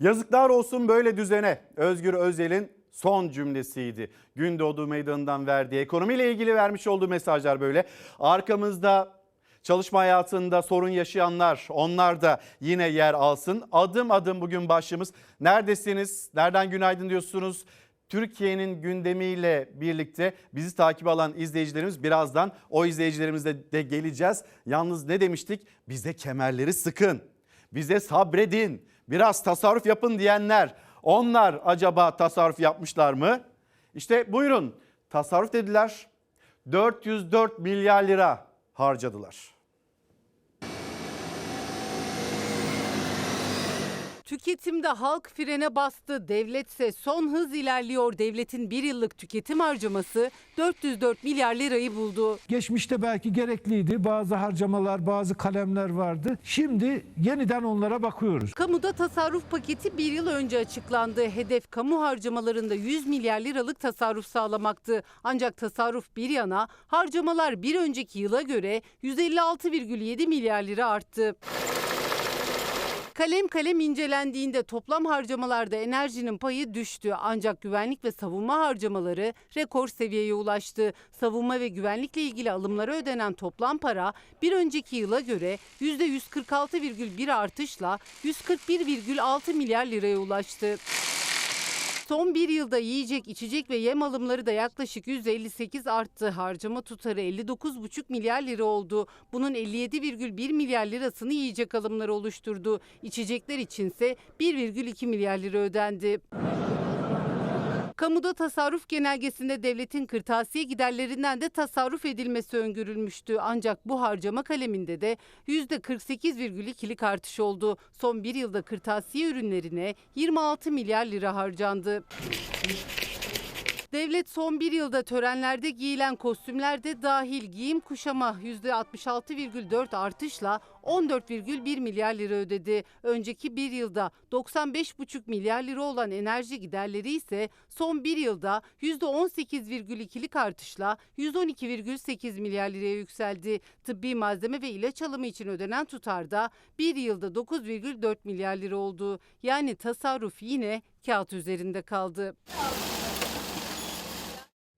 Yazıklar olsun böyle düzene. Özgür Özel'in son cümlesiydi. Gündoğdu Meydanı'ndan verdiği ekonomiyle ilgili vermiş olduğu mesajlar böyle. Arkamızda çalışma hayatında sorun yaşayanlar onlar da yine yer alsın. Adım adım bugün başlığımız. Neredesiniz? Nereden günaydın diyorsunuz? Türkiye'nin gündemiyle birlikte bizi takip alan izleyicilerimiz birazdan o izleyicilerimizle de geleceğiz. Yalnız ne demiştik? Bize kemerleri sıkın. Bize sabredin. Biraz tasarruf yapın diyenler. Onlar acaba tasarruf yapmışlar mı? İşte buyurun tasarruf dediler. 404 milyar lira harcadılar. Tüketimde halk frene bastı, devletse son hız ilerliyor. Devletin bir yıllık tüketim harcaması 404 milyar lirayı buldu. Geçmişte belki gerekliydi. Bazı harcamalar, bazı kalemler vardı. Şimdi yeniden onlara bakıyoruz. Kamuda tasarruf paketi bir yıl önce açıklandı. Hedef kamu harcamalarında 100 milyar liralık tasarruf sağlamaktı. Ancak tasarruf bir yana harcamalar bir önceki yıla göre 156,7 milyar lira arttı. Kalem kalem incelendiğinde toplam harcamalarda enerjinin payı düştü. Ancak güvenlik ve savunma harcamaları rekor seviyeye ulaştı. Savunma ve güvenlikle ilgili alımlara ödenen toplam para bir önceki yıla göre %146,1 artışla 141,6 milyar liraya ulaştı. Son bir yılda yiyecek, içecek ve yem alımları da yaklaşık %58 arttı. Harcama tutarı 59,5 milyar lira oldu. Bunun 57,1 milyar lirasını yiyecek alımları oluşturdu. İçecekler içinse 1,2 milyar lira ödendi. Kamuda tasarruf genelgesinde devletin kırtasiye giderlerinden de tasarruf edilmesi öngörülmüştü. Ancak bu harcama kaleminde de %48,2'lik artış oldu. Son bir yılda kırtasiye ürünlerine 26 milyar lira harcandı. Devlet son bir yılda törenlerde giyilen kostümler de dahil giyim kuşama %66,4 artışla 14,1 milyar lira ödedi. Önceki bir yılda 95,5 milyar lira olan enerji giderleri ise son bir yılda %18,2'lik artışla 112,8 milyar liraya yükseldi. Tıbbi malzeme ve ilaç alımı için ödenen tutar da bir yılda 9,4 milyar lira oldu. Yani tasarruf yine kağıt üzerinde kaldı.